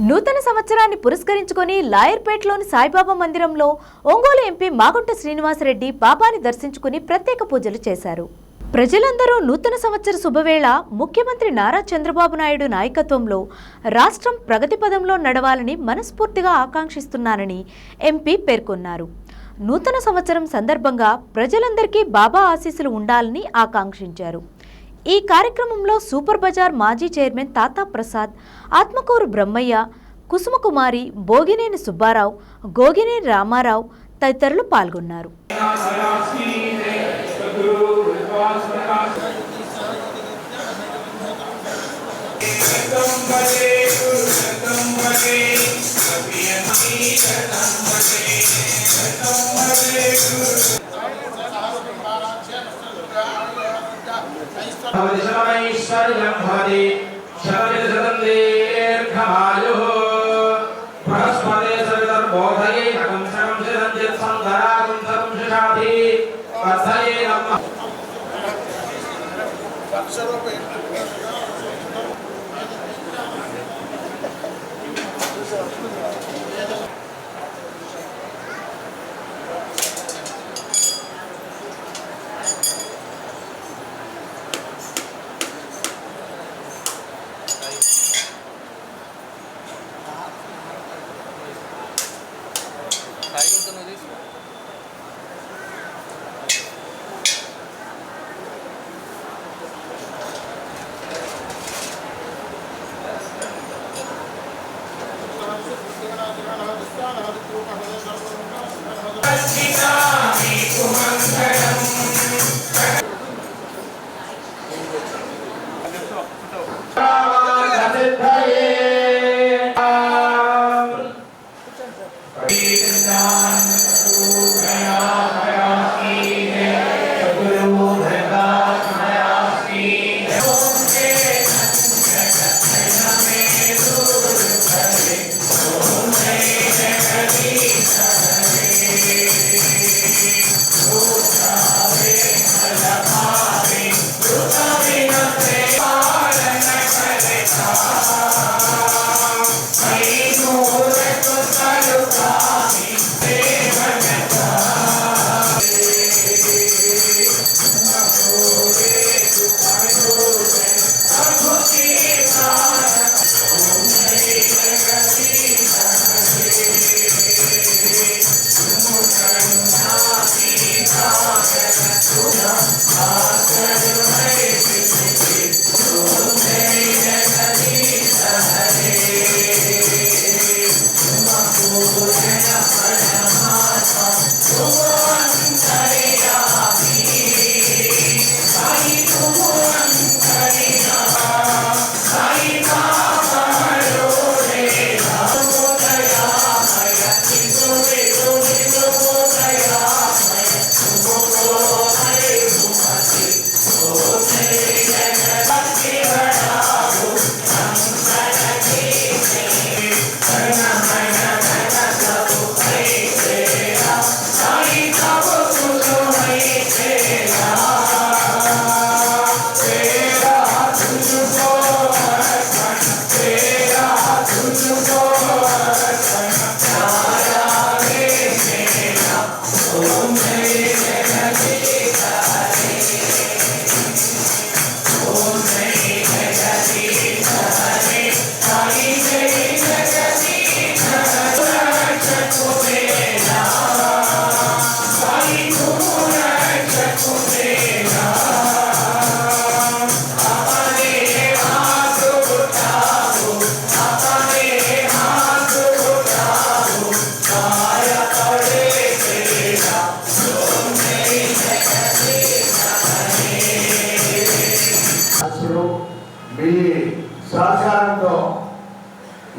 నూతన సంవత్సరాన్ని పురస్కరించుకొని లాయర్పేటలోని సాయిబాబా మందిరంలో ఒంగోలు ఎంపీ మాగుంట శ్రీనివాసరెడ్డి బాబాని దర్శించుకుని ప్రత్యేక పూజలు చేశారు. ప్రజలందరూ నూతన సంవత్సర శుభవేళ ముఖ్యమంత్రి నారా చంద్రబాబు నాయుడు నాయకత్వంలో రాష్ట్రం ప్రగతి పదంలో నడవాలని మనస్ఫూర్తిగా ఆకాంక్షిస్తున్నానని ఎంపీ పేర్కొన్నారు. నూతన సంవత్సరం సందర్భంగా ప్రజలందరికీ బాబా ఆశీస్సులు ఉండాలని ఆకాంక్షించారు. ఈ కార్యక్రమంలో సూపర్ బజార్ మాజీ చైర్మన్ తాతా ప్రసాద్ ఆత్మకూరు బ్రహ్మయ్య కుసుమకుమారి భోగినేని సుబ్బారావు గోగినేని రామారావు తదితరులు పాల్గొన్నారు. भवति शमैश्वर्यं भवति शतनिशतं दीर्घमायुः बृहस्पते सवितर्बोधये नकं शकं शिरं चित्सन्धरागं सकं शिशाधि वर्धये नमः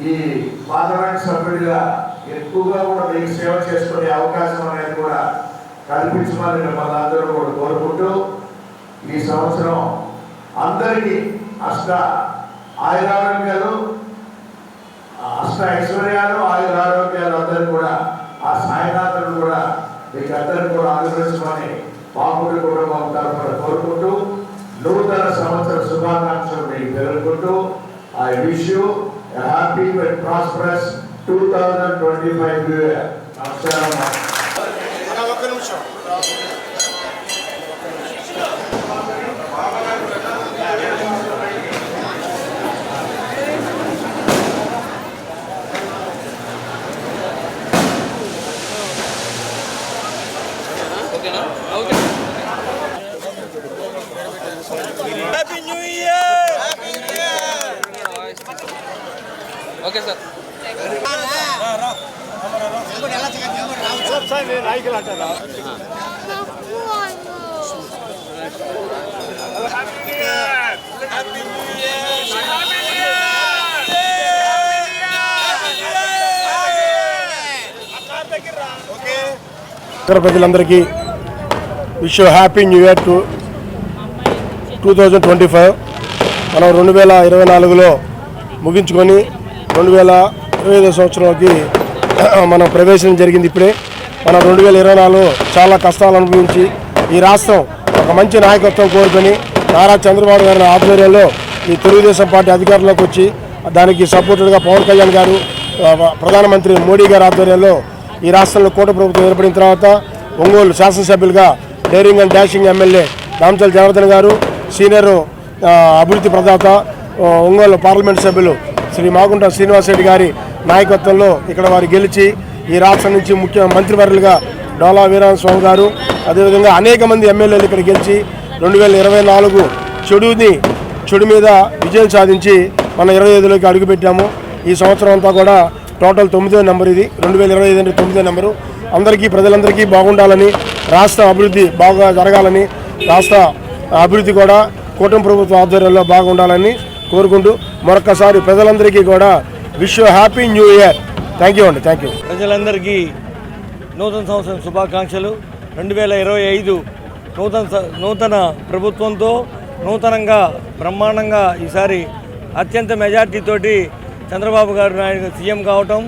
ఈ పార్లమెంట్ సభ్యుడిగా ఎక్కువగా కూడా మీకు సేవ చేసుకునే అవకాశం అనేది కూడా కల్పించమని మిమ్మల్ని అందరూ కూడా కోరుకుంటూ ఈ సంవత్సరం అందరికీ అష్ట ఆయురారోగ్యాలు అష్ట ఐశ్వర్యాలు ఆయురారోగ్యాలు అందరూ కూడా ఆ సాయినాథుడు కూడా మీకు అందరికీ కూడా అనుగ్రహించమని మామూలు కుటుంబం తరఫున కోరుకుంటూ నూతన సంవత్సర శుభాకాంక్షలు మీకు తెలుపుకుంటూ I wish you happy and prosperous two thousand twenty five నమస్కారం ఓకే సార్. ఇతర ప్రజలందరికీ wish happy new year to two thousand twenty five. మనం రెండు వేల ఇరవై నాలుగులో ముగించుకొని రెండు వేల ఇరవై ఐదో సంవత్సరంలోకి మనం ప్రవేశం జరిగింది ఇప్పుడే. మనం రెండు వేల ఇరవై నాలుగులో చాలా కష్టాలు అనుభవించి ఈ రాష్ట్రం ఒక మంచి నాయకత్వం కోరుకొని నారా చంద్రబాబు గారి ఆధ్వర్యంలో ఈ తెలుగుదేశం పార్టీ అధికారంలోకి వచ్చి దానికి సపోర్టెడ్గా పవన్ కళ్యాణ్ గారు ప్రధానమంత్రి మోడీ గారి ఆధ్వర్యంలో ఈ రాష్ట్రంలో కూట ప్రభుత్వం ఏర్పడిన తర్వాత ఒంగోలు శాసనసభ్యులుగా daring and dashing MLA Ramachal Janardhan garu senior అభివృద్ధి ప్రదాత ఒంగోలు పార్లమెంట్ సభ్యులు శ్రీ మాగుంట శ్రీనివాసరెడ్డి గారి నాయకత్వంలో ఇక్కడ వారు గెలిచి ఈ రాష్ట్రం నుంచి ముఖ్య మంత్రివర్యులుగా డోలా వీరామస్వామి గారు అదేవిధంగా అనేక మంది ఎమ్మెల్యేలు ఇక్కడ గెలిచి రెండు వేల ఇరవై నాలుగు చెడుని చెడు మీద విజయం సాధించి మన ఇరవై ఐదులోకి అడుగుపెట్టాము. ఈ సంవత్సరం అంతా కూడా టోటల్ తొమ్మిదో నెంబర్ ఇది. రెండు వేల ఇరవై ఐదు అంటే తొమ్మిదో నెంబరు. అందరికీ ప్రజలందరికీ బాగుండాలని రాష్ట్ర అభివృద్ధి బాగా జరగాలని రాష్ట్ర అభివృద్ధి కూడా కూటమి ప్రభుత్వ ఆధ్వర్యంలో బాగుండాలని కోరుకుంటూ మరొకసారి ప్రజలందరికీ కూడా wish happy new year. Thank you అండి థ్యాంక్ యూ. ప్రజలందరికీ నూతన సంవత్సరం శుభాకాంక్షలు. రెండు వేల ఇరవై ఐదు నూతన నూతన ప్రభుత్వంతో నూతనంగా బ్రహ్మాండంగా ఈసారి అత్యంత మెజార్టీతోటి చంద్రబాబు గారు నాయుడు సీఎం కావటం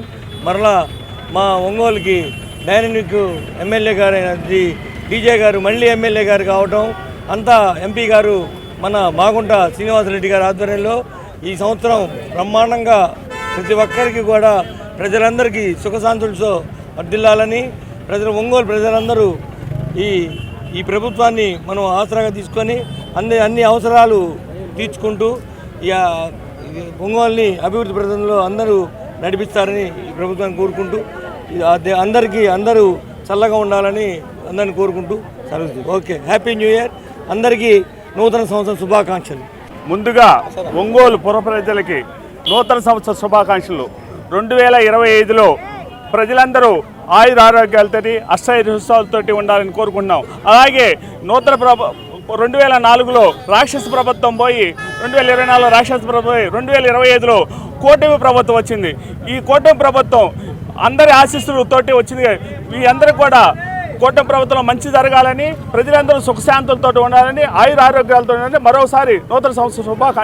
మరలా మా ఒంగోలుకి డైనమిక్ ఎమ్మెల్యే గారు డీజే గారు మళ్ళీ ఎమ్మెల్యే గారు కావటం అంతా ఎంపీ గారు మన మాగుంట శ్రీనివాసరెడ్డి గారి ఆధ్వర్యంలో ఈ సంవత్సరం బ్రహ్మాండంగా ప్రతి ఒక్కరికి కూడా ప్రజలందరికీ సుఖశాంతులతో వర్దిల్లాలని ప్రజలు ఒంగోలు ప్రజలందరూ ఈ ఈ ప్రభుత్వాన్ని మనం ఆసరాగా తీసుకొని అన్ని అన్ని అవసరాలు తీర్చుకుంటూ ఈ ఒంగోలుని అభివృద్ధి ప్రజల్లో అందరూ నడిపిస్తారని ఈ ప్రభుత్వాన్ని కోరుకుంటూ అందరికీ అందరూ చల్లగా ఉండాలని అందరిని కోరుకుంటూ సరే ఓకే హ్యాపీ న్యూ ఇయర్. అందరికీ నూతన సంవత్సరం శుభాకాంక్షలు. ముందుగా ఒంగోలు పుర ప్రజలకి నూతన సంవత్సర శుభాకాంక్షలు. రెండు వేల ఇరవై ఐదులో ప్రజలందరూ ఆయుర ఆరోగ్యాలతోటి అష్టైర్హోత్సవాలతోటి ఉండాలని కోరుకుంటున్నాం. అలాగే నూతన ప్రభ రెండు వేల నాలుగులో రాక్షస ప్రభుత్వం పోయి రెండు వేల ఇరవై నాలుగులో రాక్షస ప్రభుత్వం పోయి రెండు వేల ఇరవై ఐదులో కూటమి ప్రభుత్వం వచ్చింది. ఈ కూటమి ప్రభుత్వం అందరి ఆశీస్సులతోటి వచ్చింది. మీ అందరూ కూడా కూటమి ప్రభుత్వం మంచి జరగాలని ప్రజలందరూ సుఖశాంతులతో ఉండాలని ఆయుర ఆరోగ్యాలతో ఉండాలని మరోసారి నూతన సంవత్సర శుభాకాంక్షలు.